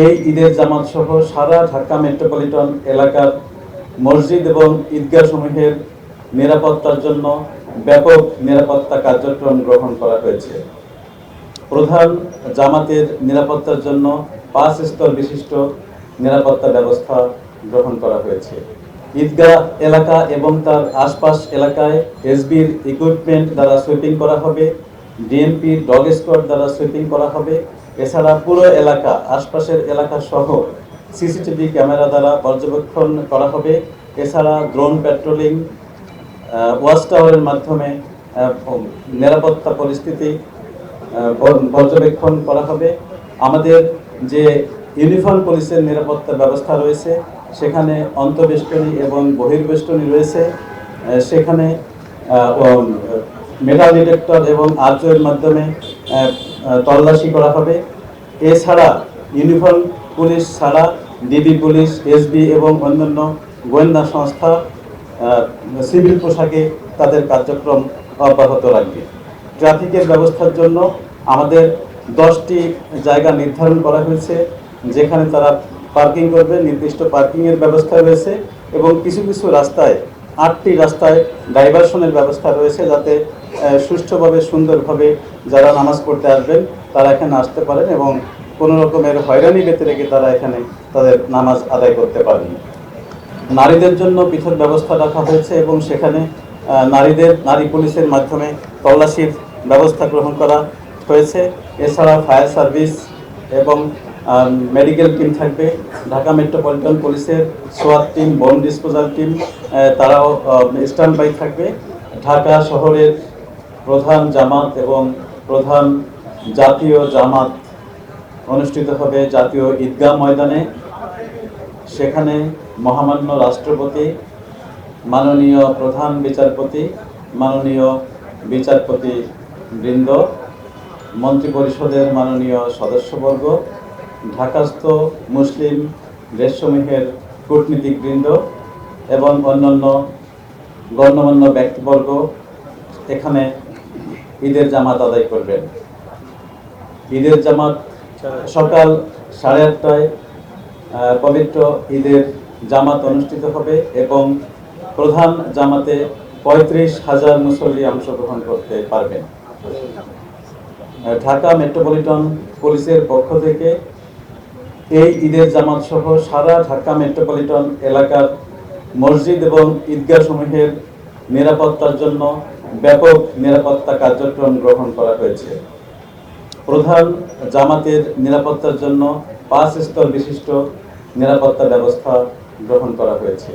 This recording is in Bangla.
এই ঈদের জামাত সহ সারা ঢাকা মেট্রোপলিটন এলাকার মসজিদ এবং ঈদগাহ সমূহের নিরাপত্তার জন্য ব্যাপক নিরাপত্তা কার্যক্রম গ্রহণ করা হয়েছে। প্রধান জামাতের নিরাপত্তার জন্য পাঁচ স্তর বিশিষ্ট নিরাপত্তা ব্যবস্থা গ্রহণ করা হয়েছে। ঈদগাহ এলাকা এবং তার আশপাশ এলাকায় এসবির ইকুইপমেন্ট দ্বারা সুইপিং করা হবে, ডিএমপি ডগ স্কোয়াড দ্বারা সুইপিং করা হবে এছাড়া পুরো এলাকা, আশপাশের এলাকা সহ সিসিটিভি ক্যামেরা দ্বারা পর্যবেক্ষণ করা হবে। এছাড়া ড্রোন পেট্রোলিং ওয়াচ টাওয়ারের মাধ্যমে নিরাপত্তা পরিস্থিতি পর্যবেক্ষণ করা হবে। আমাদের যে ইউনিফর্ম পুলিশের নিরাপত্তা ব্যবস্থা রয়েছে, সেখানে অন্তবেষ্টনী এবং বহির্বেষ্টনী রয়েছে। সেখানে মেটাল ডিটেক্টর এবং আর্চের মাধ্যমে তল্লাশি করা হবে। এছাড়া ইউনিফর্ম পুলিশ ছাড়া ডিবি পুলিশ, এসবি এবং অন্যান্য গোয়েন্দা সংস্থা সিভিল পোশাকে তাদের কার্যক্রম অব্যাহত রাখবে। ট্রাফিকের ব্যবস্থার জন্য আমাদের দশটি জায়গা নির্ধারণ করা হয়েছে, যেখানে তারা পার্কিং করবে, নির্দিষ্ট পার্কিংয়ের ব্যবস্থা রয়েছে এবং কিছু কিছু রাস্তায় আটটি রাস্তায় ডাইভারশনের ব্যবস্থা রয়েছে যাতে সুষ্ঠুভাবে, সুন্দরভাবে যারা নামাজ পড়তে আসবেন, তারা এখানে আসতে পারেন এবং কোনো রকমের হয়রানি পেতে রেখে তারা এখানে তাদের নামাজ আদায় করতে পারেন। নারীদের জন্য পৃথক ব্যবস্থা রাখা হয়েছে এবং সেখানে নারীদের, নারী পুলিশের মাধ্যমে তল্লাশির ব্যবস্থা গ্রহণ করা হয়েছে। এছাড়া ফায়ার সার্ভিস এবং মেডিকেল টিম থাকবে। ঢাকা মেট্রোপলিটন পুলিশের সোয়াত টিম বোম ডিসপোজাল টিম তারাও স্ট্যান্ড বাই থাকবে। ঢাকা শহরের প্রধান জামাত এবং প্রধান জাতীয় জামাত অনুষ্ঠিত হবে জাতীয় ঈদগাহ ময়দানে। সেখানে মহামান্য রাষ্ট্রপতি, মাননীয় প্রধান বিচারপতি, মাননীয় বিচারপতি বৃন্দ মন্ত্রিপরিষদের মাননীয় সদস্যবর্গ ঢাকাস্থ মুসলিম দেশসমূহের কূটনীতিকবৃন্দ এবং অন্যান্য গণ্যমান্য ব্যক্তিবর্গ এখানে ঈদের জামাত আদায় করবেন ঈদের জামাত সকাল সাড়ে আটটায় পবিত্র ঈদের জামাত অনুষ্ঠিত হবে এবং প্রধান জামাতে পঁয়ত্রিশ হাজার মুসল্লি অংশগ্রহণ করতে পারবেন ঢাকা মেট্রোপলিটন পুলিশের পক্ষ থেকে এই ঈদের জামাত সহ সারা ঢাকা মেট্রোপলিটন এলাকার মসজিদ এবং ঈদগাহ সমূহের নিরাপত্তার জন্য ব্যাপক নিরাপত্তা কার্যক্রম গ্রহণ করা হয়েছে। প্রধান জামাতের নিরাপত্তার জন্য পাঁচ স্তর বিশিষ্ট নিরাপত্তা ব্যবস্থা গ্রহণ করা হয়েছে।